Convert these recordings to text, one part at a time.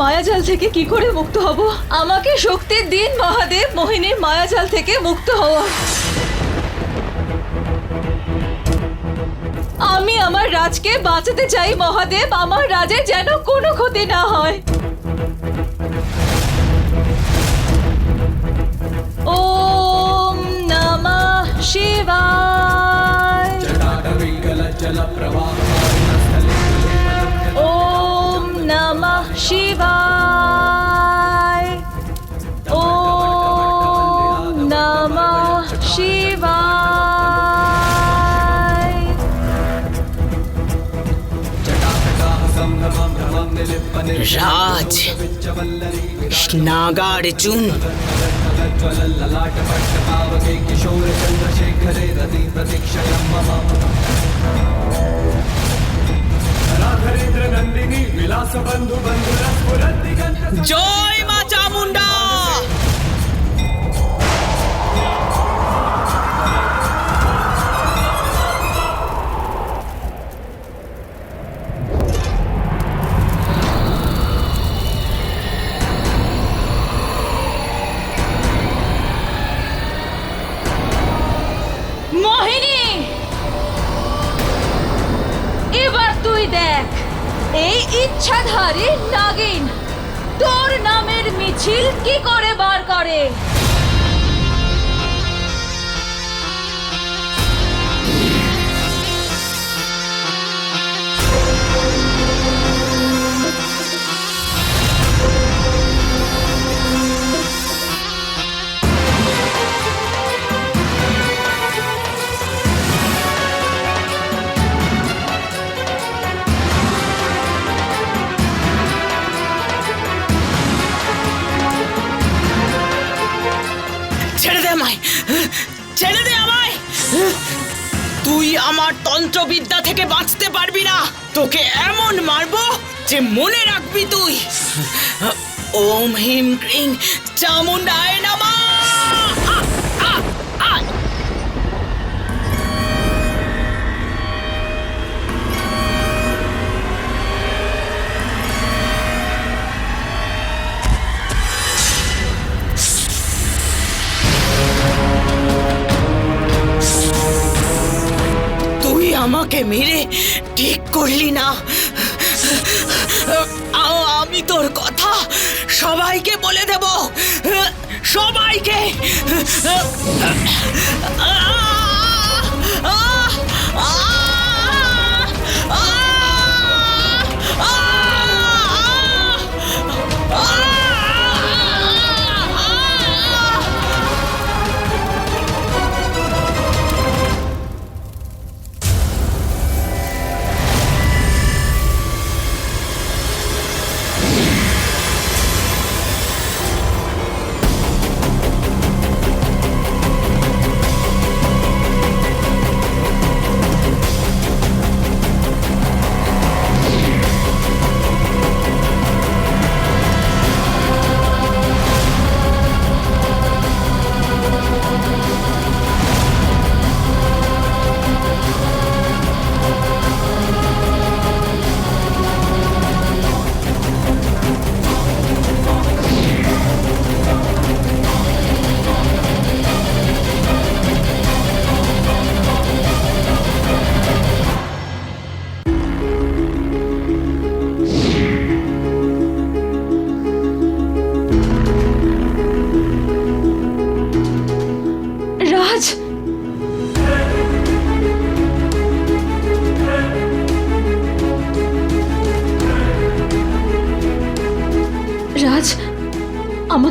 মায়াজাল থেকে কি করে মুক্ত হব? আমাকে শক্তির দিন মহাদেব মোহিনীর মায়াজাল থেকে মুক্ত হওয়া। আমি আমার রাজকে বাঁচাতে চাই মহাদেব, আমার রাজের যেন কোনো ক্ষতি না হয়। ওম নমঃ শিবায়। ওম शिवाय। ओम नमः शिवाय। राज नागार्जुन। किशोर चंद्रशेखरे रति मम নমঃ শিবায় রাজ নাগার্জুন জয় মা চামুন্ডা মোহিনী ইচ্ছাধারী নাগিন। তোর নামের মিছিল কি করে বার করে? ছেড়ে দে আমায়। তুই আমার তন্ত্রবিদ্যা থেকে বাঁচতে পারবি না। তোকে এমন মারবো যে মনে রাখবি তুই। ওম হিম ক্রিং চামুন্ডায় নামা। আমাকে মেরে ঠিক করলি না। আমি তোর কথা সবাইকে বলে দেব। সবাইকে।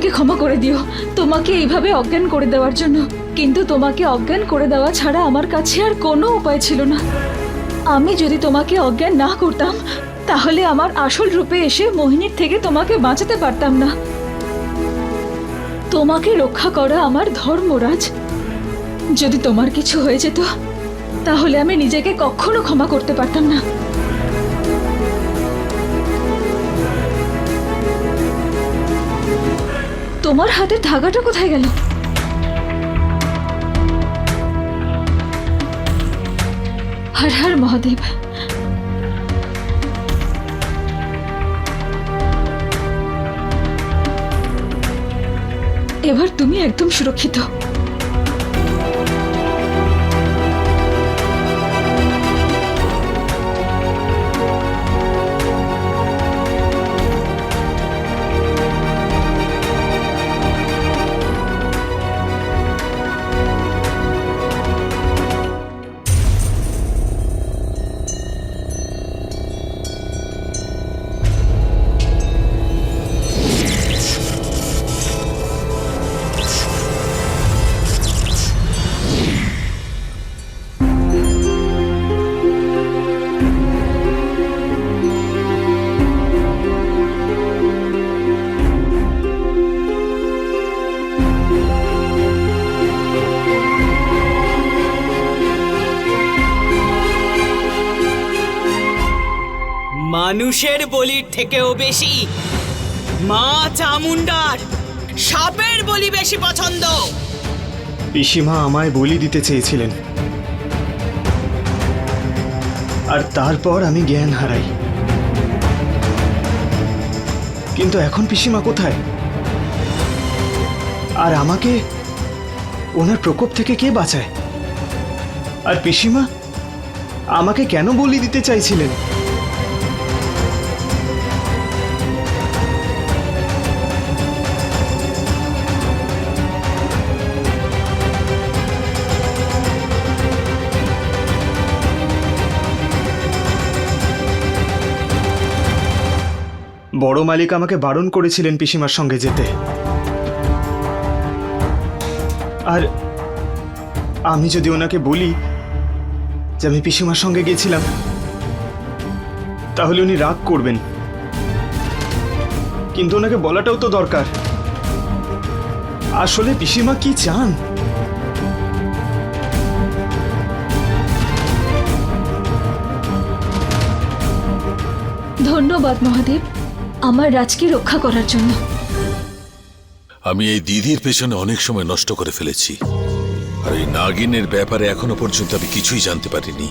ক্ষমা করে দিও। তোমাকে এইভাবে অজ্ঞান করে দেওয়ার জন্য। কিন্তু তোমাকে অজ্ঞান করে দেওয়া ছাড়া আমার কাছে আর কোনো উপায় ছিল না। আমি যদি তোমাকে অজ্ঞান না করতাম, তাহলে আমার আসল রূপে এসে মোহিনীর থেকে তোমাকে বাঁচাতে পারতাম না। তোমাকে রক্ষা করা আমার ধর্মরাজ। যদি তোমার কিছু হয়ে যেত, তাহলে আমি নিজেকে কখনো ক্ষমা করতে পারতাম না। তোমার হাতের ধাগাটা কোথায় গেল? হর হর মহাদেব। এবার তুমি একদম সুরক্ষিত। মানুষের বলির থেকেও বেশি। মা চামুন্ডার সাপের বলি বেশি পছন্দ। পিসিমা আমায় বলি দিতে চেয়েছিলেন। আর তারপর আমি জ্ঞান হারাই। কিন্তু এখন পিসিমা কোথায়? আর আমাকে ওনার প্রকোপ থেকে কে বাঁচায়? আর পিসিমা, আমাকে কেন বলি দিতে চাইছিলেন? বড় মালিক আমাকে বারণ করেছিলেন পিসিমার সঙ্গে যেতে। আর আমি যদি ওনাকে বলি যে আমি পিসিমার সঙ্গে গেছিলাম, তাহলে উনি রাগ করবেন। কিন্তু ওনাকে বলাটাও তো দরকার। আসলে পিসিমা কি চান? ধন্যবাদ মহাদেব। আমার রাজকে রক্ষা করার জন্য। আমি এই দিদির পেছনে অনেক সময় নষ্ট করে ফেলেছি। আর এই নাগিনের ব্যাপারে এখনও পর্যন্ত আমি কিছুই জানতে পারিনি।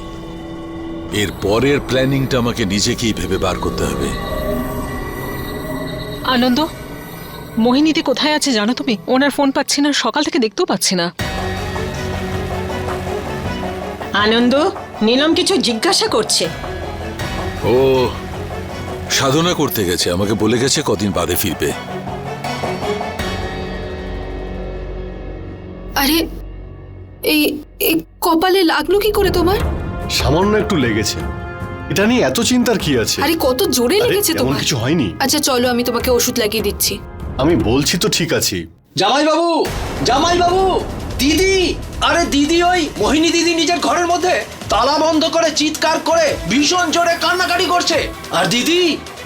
এর পরের প্ল্যানিংটা আমাকে নিজেকেই ভেবে বার করতে হবে। আনন্দ মোহিনীদি কোথায় আছে জানো তুমি? ওনার ফোন পাচ্ছি না সকাল থেকে দেখতেও পাচ্ছি না। আনন্দ নীলম কিছু জিজ্ঞাসা করছে। ও সাধনা করতে গেছে আমাকে বলে গেছে কদিন বাদে ফিরবে। আরে এই এই কপালে লাগল কি করে তোমার? সামান্য একটু লেগেছে। এটা নিয়ে এত চিন্তার কি আছে? আরে কত জোরে লেগেছে তোমার। কিছু হয়নি। আচ্ছা চলো আমি তোমাকে ওষুধ লাগিয়ে দিচ্ছি। আমি বলছি তো ঠিক আছি। জামাই বাবু জামাই বাবু দিদি আরে দিদি ওই মোহিনী দিদি নিজের ঘরের মধ্যে। তালা বন্ধ করে চিৎকার করে ভীষণ জোরে কান্নাকাটি করছে। আর দিদি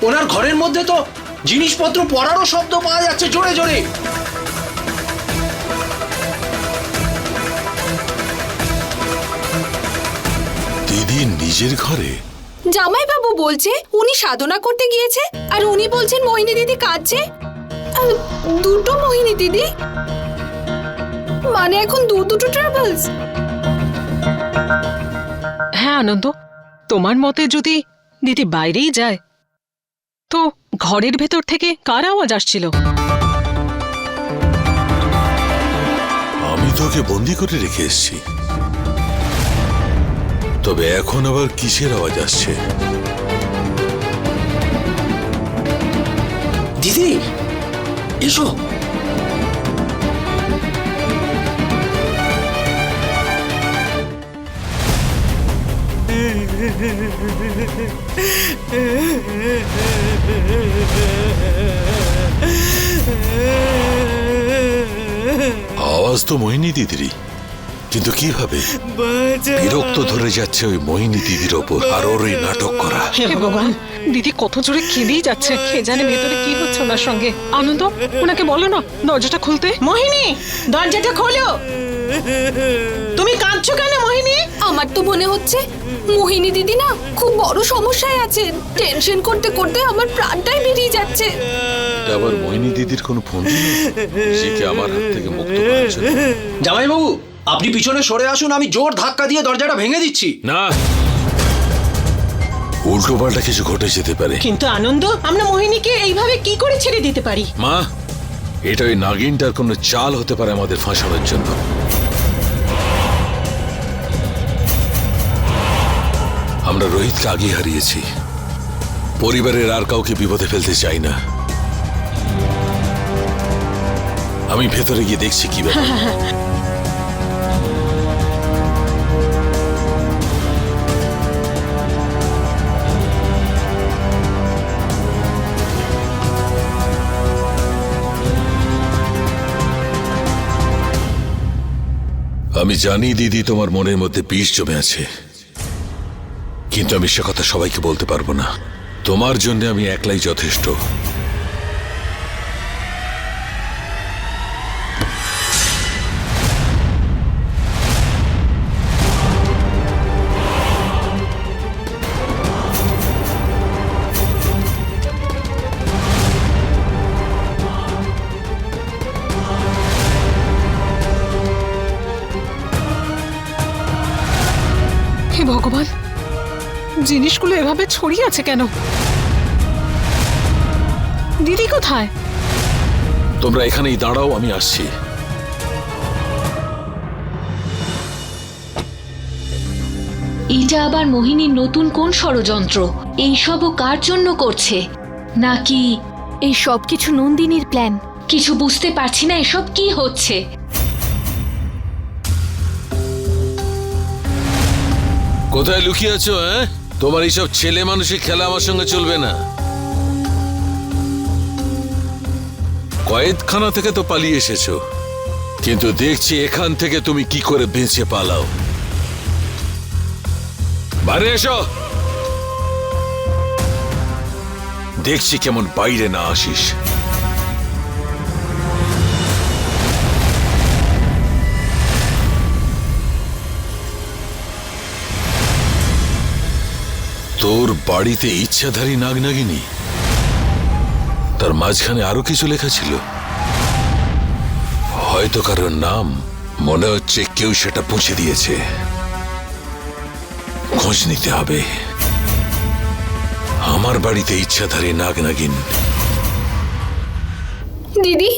ওনার ঘরের মধ্যে তো জিনিসপত্র পড়ারও শব্দ পাওয়া যাচ্ছে জোরে জোরে। দিদি নিজের ঘরে? জামাই বাবু বলছে উনি সাধনা করতে গিয়েছে আর উনি বলছেন মোহিনী দিদি কাঁদছে। দুটো মোহিনী দিদি? মানে এখন দু দুটো ট্রাভেলস হ্যাঁ আনন্দ। তোমার মতে যদি দিদি বাইরেই যায় তো ঘরের ভেতর থেকে কার আওয়াজ আসছিল? আমি তোকে বন্দি করে রেখে এসেছি। তবে এখন আবার কিসের আওয়াজ আসছে? দিদি এসো। আওয়াজ তো মোহিনী দিদিরই। কিন্তু কীভাবে? বিরক্ত ধরে যাচ্ছে ওই মোহিনী দিদির ওপর আর ওর ওই নাটক করা। হে ভগবান দিদি কত জোরে কেঁদেই যাচ্ছে। কে জানে ভেতরে কি হচ্ছে ওনার সঙ্গে। আনন্দ ওনাকে বলো না দরজাটা খুলতে। মোহিনী দরজাটা খোলো। তুমি কাঁদছো কেন? আমার তো মনে হচ্ছে মোহিনী দিদি না খুব বড় সমস্যায় আছেন টেনশন করতে করতে আমার প্রাণটাই বেরিয়ে যাচ্ছে। আবার মোহিনী দিদির কোনো ফোন নিজেকে আমার হাত থেকে মুক্ত করার জন্য জামাই বাবু আপনি পিছনে সরে আসুন আমি জোর ধাক্কা দিয়ে দরজাটা ভেঙে দিচ্ছি। না। উল্টো পাল্টা কিছু ঘটে যেতে পারে। কিন্তু আনন্দ আমরা মোহিনীকে এইভাবে কি করে ছেড়ে দিতে পারি? মা এটা ওই নাগিনটার কোনো চাল হতে পারে আমাদের ফাঁসানোর জন্য। আমরা রোহিতকে আগে হারিয়েছি। পরিবারের আর কাউকে বিপদে ফেলতে চাই না। আমি ভেতরে গিয়ে দেখছি কি আমি জানি দিদি তোমার মনের মধ্যে বিষ জমে আছে। কিন্তু আমি সে কথা সবাইকে বলতে পারব না। তোমার জন্য আমি একলাই যথেষ্ট। জিনিসগুলো এভাবে ছড়িয়ে আছে কেন? দিদি কোথায়? তোমরা এখানেই দাঁড়াও আমি আসছি। এটা আবার মোহিনীর নতুন কোন ষড়যন্ত্র? এইসবও কার জন্য করছে? নাকি এই সব কিছু নন্দিনীর প্ল্যান। কিছু বুঝতে পারছি না এসব কি হচ্ছে। কোথায় লুকিয়ে আছো হ্যাঁ? তোমার এইসব ছেলে মানুষের খেলা আমার সঙ্গে চলবে না। কয়েদখানা থেকে তো পালিয়ে এসেছ। কিন্তু দেখছি এখান থেকে তুমি কি করে বেঁচে পালাও। বাইরে এসো। দেখছি কেমন বাইরে না আসিস। তোর বাড়িতে ইচ্ছাধারী নাগ নাগিনী তার মাঝখানে আরও কিছু লেখা ছিল। হয়তো কারোর নাম মনে হচ্ছে কেউ সেটা পুঁছে দিয়েছে। খোঁজ নিতে হবে। আমার বাড়িতে ইচ্ছাধারী নাগ নাগিন দিদি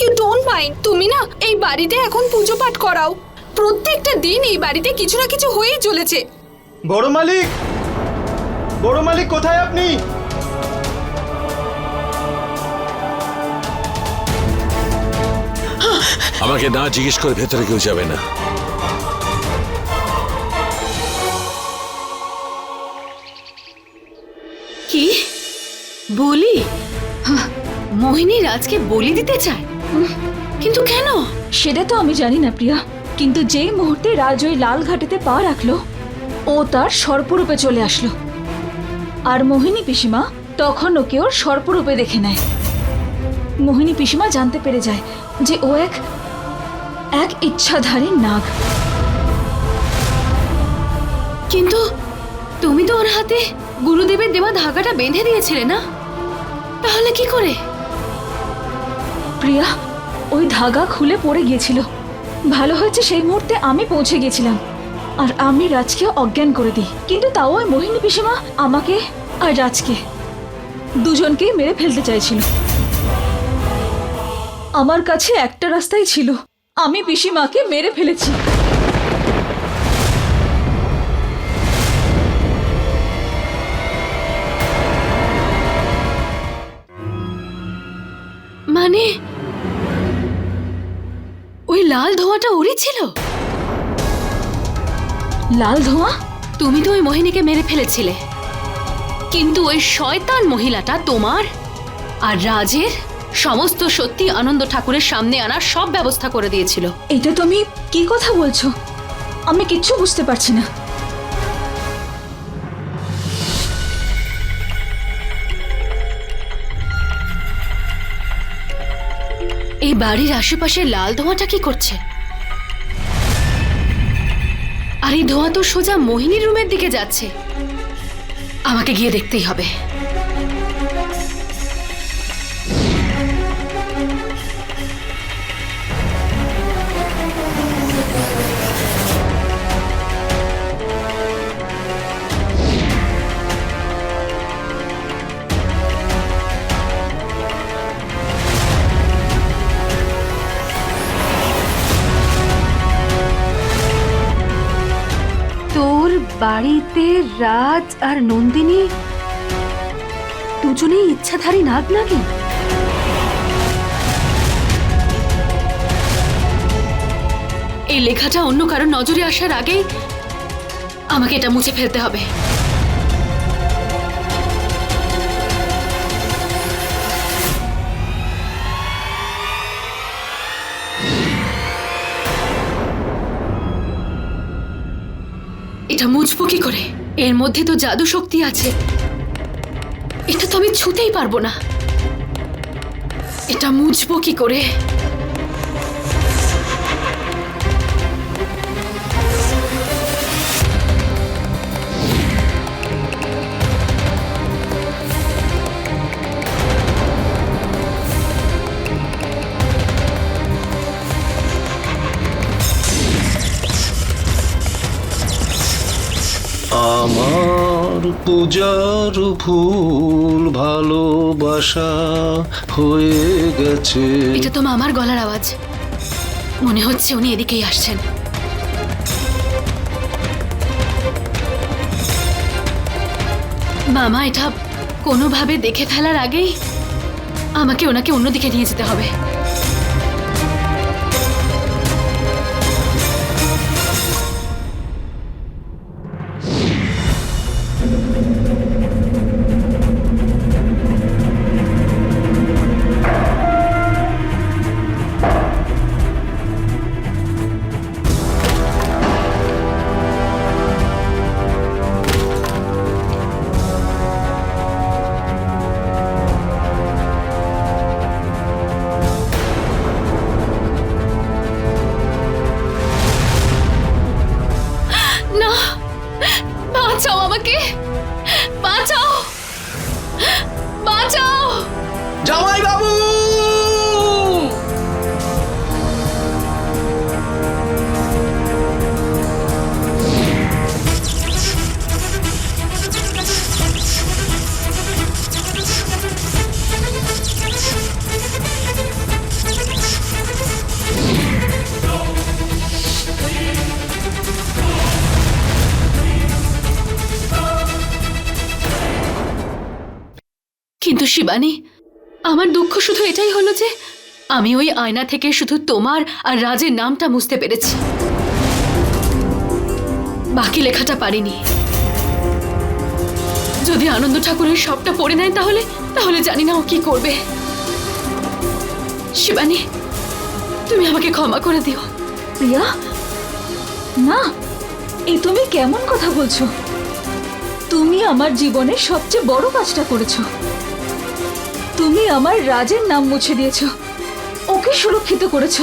ইউ ডোন্ট মাইন্ড তুমি না এই বাড়িতে এখন পুজো পাঠ করাও। প্রত্যেকটা দিন এই বাড়িতে কিছু না কিছু হয়েই চলেছে। বড় মালিক! বড় মালিক কোথায় আপনি? আমাকে না জিজ্ঞেস করে ভেতরে কেউ যাবে না। কি? বলি? মোহিনী রাজকে বলি দিতে চায়? কিন্তু কেন? সেটা তো আমি জানি না প্রিয়া। কিন্তু যেই মুহূর্তে রাজ ওই লাল ঘাটেতে পা রাখল ও তার সর্পরূপে চলে আসলো। আর মোহিনী পিসিমা তখন ওকে ওর সর্পরূপে দেখে নেয়। মোহিনী পিসিমা জানতে পেরে যায় যে ও এক এক ইচ্ছাধারী নাগ। কিন্তু তুমি তো ওর হাতে গুরুদেবের দেওয়া ধাগাটা বেঁধে দিয়েছিলে না? তাহলে কি করে? প্রিয়া ওই ধাগা খুলে পড়ে গিয়েছিল। ভালো হয়েছে সেই মুহূর্তে আমি পৌঁছে গেছিলাম আর আমি রাজকে অজ্ঞান করে দিই। কিন্তু তাও ওই মোহিনী পিসিমা আমাকে আর রাজকে দুজনকেই মেরে ফেলতে চাইছিল। আমার কাছে একটা রাস্তাই ছিল। আমি পিসিমাকে মেরে ফেলেছি। মানে? ওই লাল ধোঁয়াটা ওরই ছিল? লাল ধোঁয়া? তুমি তো ওই মোহিনীকে মেরে ফেলেছিলে। কিন্তু ওই শয়তান মহিলাটা তোমার আর রাজের সমস্ত সত্যি আনন্দ ঠাকুরের সামনে আনার সব ব্যবস্থা করে দিয়েছিল। এটা তুমি কি কথা বলছো? আমি কিচ্ছু বুঝতে পারছি না। এই বাড়ির আশেপাশে লাল ধোঁয়াটা কি করছে? আর এই ধোঁয়া তো সোজা মোহিনীর রুমের দিকে যাচ্ছে। আমাকে গিয়ে দেখতেই হবে। রাজ আর নন্দিনী? দুজনেই ইচ্ছাধারী নাগ নাগিন এই লেখাটা অন্য কারও নজরে আসার আগেই আমাকে এটা মুছে ফেলতে হবে। এটা মুছবো কি করে? এর মধ্যে তো জাদু শক্তি আছে। এটা তো আমি ছুতেই পারব না। এটা মুছবো কি করে? আমার পূজার ভুল ভালোবাসা হয়ে গেছে। এটা তো মামার গলার আওয়াজ। মনে হচ্ছে উনি এদিকেই আসছেন। মামা, এটা কোনোভাবে দেখে ফেলার আগেই আমাকে ওনাকে অন্যদিকে নিয়ে যেতে হবে। শিবানী, আমার দুঃখ শুধু এটাই হলো যে আমি ওই আয়না থেকে শুধু তোমার আর রাজের নামটা মুছতে পেরেছি। বাকি লেখাটা পারিনি। যদি আনন্দ ঠাকুরের সবটা পড়ে নেয় তাহলে তাহলে জানি না ও কি করবে। শিবানী, তুমি আমাকে ক্ষমা করে দিও। প্রিয়া? না এই তুমি কেমন কথা বলছো? তুমি আমার জীবনের সবচেয়ে বড় কাজটা করেছ। তুমি আমার রাজের নাম মুছে দিয়েছ। ওকে সুরক্ষিত করেছ।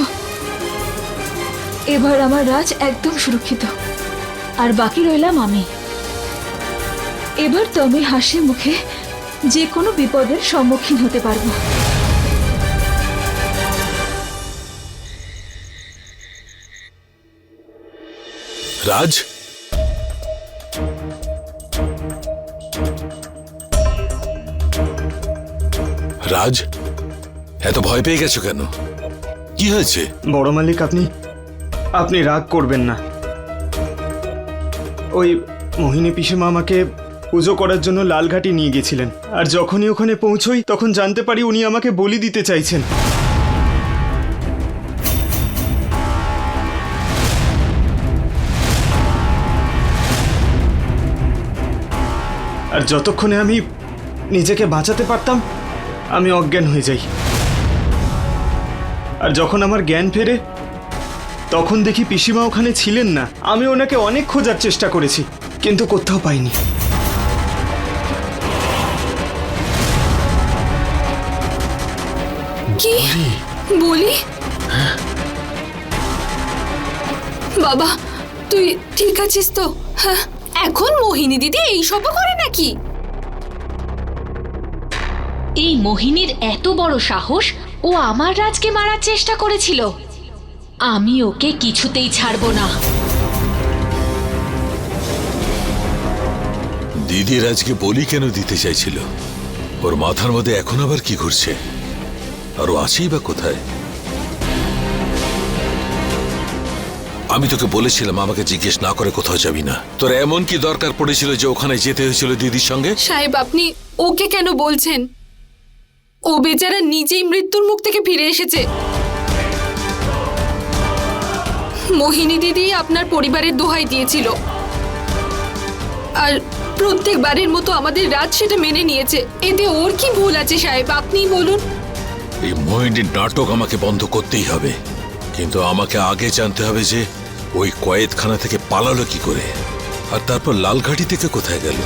এবার আমার রাজ একদম সুরক্ষিত। আর বাকি রইলাম আমি। এবার তো আমি হাসি মুখে যে কোনো বিপদের সম্মুখীন হতে পারব। রাজ রাজ, এত ভয় পেয়ে গেছো কেন? কি হয়েছে? বড় মালিক, আপনি আপনি রাগ করবেন না। ওই মোহিনী পিসেমা আমাকে পুজো করার জন্য লালঘাটি নিয়ে গেছিলেন। আর যখনই ওখানে পৌঁছই, তখন জানতে পারি উনি আমাকে বলি দিতে চাইছেন। আর যতক্ষণে আমি নিজেকে বাঁচাতে পারতাম আমি অজ্ঞান হয়ে যাই। আর যখন আমার জ্ঞান ফেরে তখন দেখি পিসিমা ওখানে ছিলেন না। আমি ওনাকে অনেক খোঁজার চেষ্টা করেছি কিন্তু কোথাও পাইনি। কি? বলি? বাবা তুই ঠিক আছিস তো? হ্যাঁ। এখন মোহিনী দিদি এইসবও করে নাকি? এই মোহিনীর এত বড় সাহস ও আমার রাজকে মারার চেষ্টা করেছিল। আমি ওকে কিছুতেই ছাড়বো না। দিদি রাজকে বলি কেন দিতে চাইছিল? ওর মাথার মধ্যে এখন আবার কি ঘুরছে? আর ও আছেই বা কোথায়? আমি তোকে বলেছিলাম আমাকে জিজ্ঞেস না করে কোথাও যাবি না। তোর এমন কি দরকার পড়েছিল যে ওখানে যেতে হয়েছিল দিদির সঙ্গে? সাহেব আপনি ওকে কেন বলছেন? ও বেচারা নিজেই মৃত্যুর মুখ থেকে ফিরে এসেছে। মোহিনী দিদি আপনার পরিবারের দোহাই দিয়েছিল। আর প্রত্যেকবারের মতো আমাদের রাজ সেটা মেনে নিয়েছে। এতে ওর কি ভুল আছে সাহেব আপনিই বলুন। এই মোহিনীর নাটক আমাকে বন্ধ করতেই হবে। কিন্তু আমাকে আগে জানতে হবে যে ওই কয়েদখানা থেকে পালালো কি করে। আর তারপর লালঘাটি থেকে কোথায় গেল?